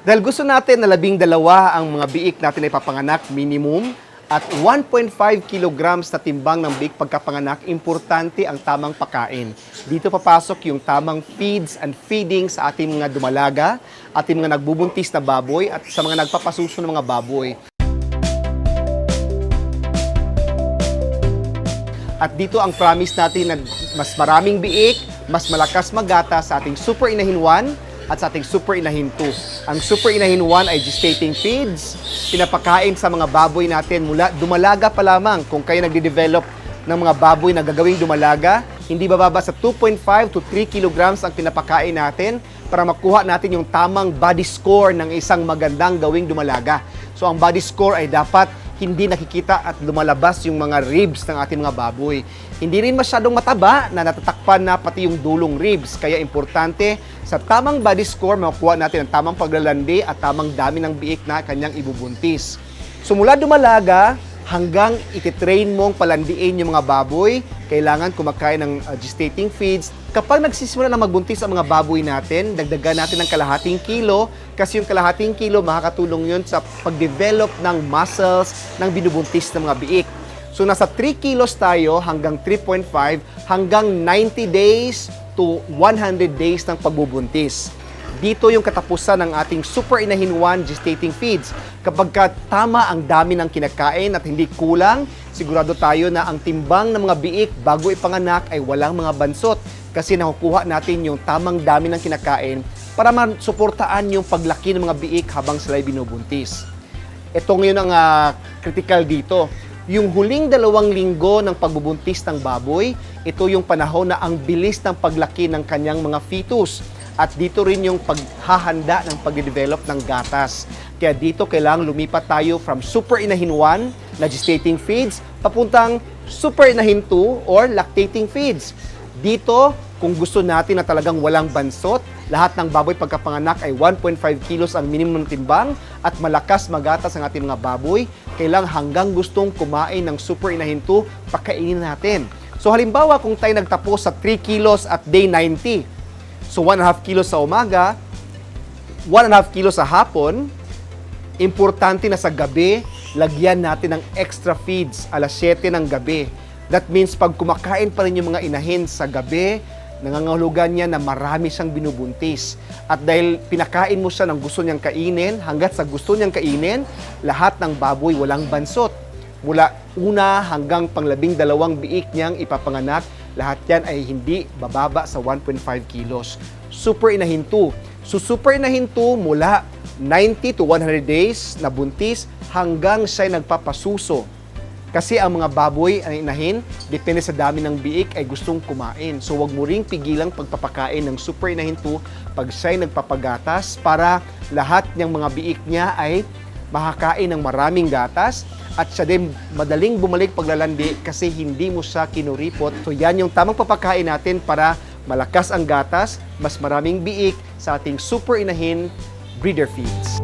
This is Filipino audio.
Dahil gusto natin na labing dalawa ang mga biik natin ay papanganak minimum at 1.5 kilograms na timbang ng biik pagkapanganak, importante ang tamang pagkain. Dito papasok yung tamang feeds and feeding sa ating mga dumalaga, ating mga nagbubuntis na baboy at sa mga nagpapasuso ng mga baboy. At dito ang promise natin na mas maraming biik, mas malakas magata sa ating Super Inahin 1 at sa ating Super Inahin 2. Ang Super Inahin 1 ay gestating feeds, pinapakain sa mga baboy natin mula dumalaga pa lamang kung kayo nagde-develop ng mga baboy na gagawing dumalaga, hindi bababa sa 2.5 to 3 kilograms ang pinapakain natin para makuha natin yung tamang body score ng isang magandang gawing dumalaga. So ang body score ay dapat hindi nakikita at lumalabas yung mga ribs ng ating mga baboy. Hindi rin masyadong mataba na natatakpan na pati yung dulong ribs. Kaya importante, sa tamang body score, makukuha natin ang tamang paglalandi at tamang dami ng biik na kanyang ibubuntis. So mula dumalaga hanggang ititrain mong palandiin yung mga baboy, kailangan kumakain ng uh, gestating feeds. Kapag nagsisimula na magbuntis ang mga baboy natin, dagdagan natin ng kalahating kilo kasi yung kalahating kilo makakatulong yun sa pag-develop ng muscles ng binubuntis ng mga biik. So nasa 3 kilos tayo hanggang 3.5 hanggang 90 days to 100 days ng pagbubuntis. Dito yung katapusan ng ating Super Inahin 1 gestating feeds. Kapag ka tama ang dami ng kinakain at hindi kulang, sigurado tayo na ang timbang ng mga biik bago ipanganak ay walang mga bansot kasi nakukuha natin yung tamang dami ng kinakain para masuportaan yung paglaki ng mga biik habang sila ay binubuntis. Ito ngayon ang ah, critical dito. Yung huling dalawang linggo ng pagbubuntis ng baboy, ito yung panahon na ang bilis ng paglaki ng kanyang mga fetus. At dito rin yung paghahanda ng pag-develop ng gatas. Kaya dito kailangang lumipat tayo from super inahin 1 na gestating feeds papuntang super inahin 2 or lactating feeds. Dito, kung gusto natin na talagang walang bansot, lahat ng baboy pagkapanganak ay 1.5 kilos ang minimum timbang at malakas magatas ang ating mga baboy, kailang hanggang gustong kumain ng super inahin 2, pakainin natin. So halimbawa kung tayo nagtapos sa 3 kilos at day 90, so 1.5 kilos sa umaga, 1.5 kilos sa hapon, importante na sa gabi, lagyan natin ng extra feeds alas 7 ng gabi. That means pag kumakain pa rin yung mga inahin sa gabi, nangangahulugan niya na marami siyang binubuntis. At dahil pinakain mo siya ng gusto niyang kainin, hanggat sa gusto niyang kainin, lahat ng baboy walang bansot. Mula una hanggang panglabing dalawang biik niyang ipapanganak, lahat yan ay hindi bababa sa 1.5 kilos. Super inahin 2. So super inahin 2 mula 90 to 100 days na buntis hanggang siya nagpapasuso. Kasi ang mga baboy, ang inahin, depende sa dami ng biik, ay gustong kumain. So wag mo ring pigilang pagpapakain ng super inahin 2 pag siya'y nagpapagatas para lahat ng mga biik niya ay makakain ng maraming gatas at siya din madaling bumalik paglalandi kasi hindi mo siya kinuripot. So yan yung tamang papakain natin para malakas ang gatas, mas maraming biik sa ating super inahin breeder feeds.